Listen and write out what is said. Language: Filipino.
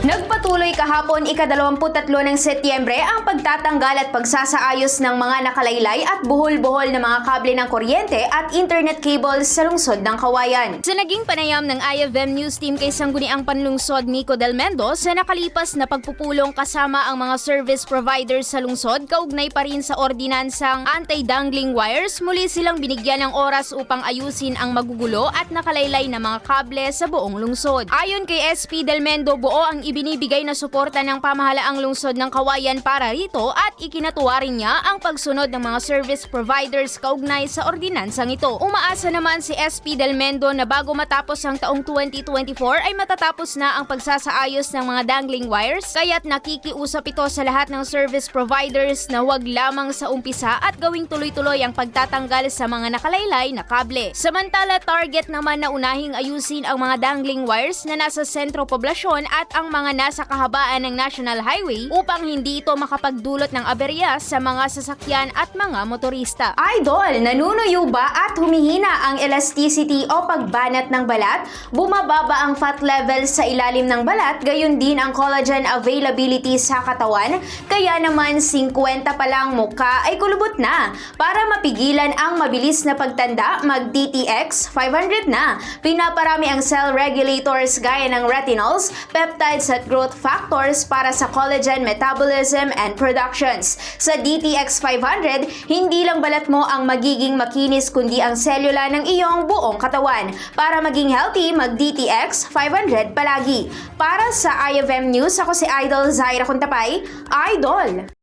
Nagpatuloy kahapon ika-23 ng Setyembre ang pagtatanggal at pagsasaayos ng mga nakalaylay at buhol-buhol na mga kable ng kuryente at internet cables sa lungsod ng Kawayan. Sa naging panayam ng IFM News Team kay Sangguniang Panlungsod Nico Del Mendo sa nakalipas na pagpupulong kasama ang mga service providers sa lungsod kaugnay pa rin sa ordinansang anti-dangling wires, muli silang binigyan ng oras upang ayusin ang magugulo at nakalaylay na mga kable sa buong lungsod. Ayon kay SP Del Mendo, buo ang ibinibigay na suporta ng pamahalaang lungsod ng Kawayan para rito at ikinatuwa rin niya ang pagsunod ng mga service providers kaugnay sa ordinansang ito. Umaasa naman si SP Del Mendo na bago matapos ang taong 2024 ay matatapos na ang pagsasaayos ng mga dangling wires kaya't nakikiusap ito sa lahat ng service providers na huwag lamang sa umpisa at gawing tuloy-tuloy ang pagtatanggal sa mga nakalaylay na kable. Samantala, target naman na unahing ayusin ang mga dangling wires na nasa sentro poblasyon at ang mga nasa kahabaan ng National Highway upang hindi ito makapagdulot ng aberya sa mga sasakyan at mga motorista. Idol, nanunuyo ba at humihina ang elasticity o pagbanat ng balat? Bumababa ang fat level sa ilalim ng balat, gayon din ang collagen availability sa katawan, kaya naman 50 pa lang mukha ay kulubot na. Para mapigilan ang mabilis na pagtanda, mag-DTX 500 na. Pinaparami ang cell regulators gaya ng retinols, peptides at growth factors para sa collagen metabolism and productions. Sa DTX 500, hindi lang balat mo ang magiging makinis kundi ang selula ng iyong buong katawan. Para maging healthy, mag-DTX 500 palagi. Para sa IFM News, ako si Idol Zaira Kuntapay, Idol!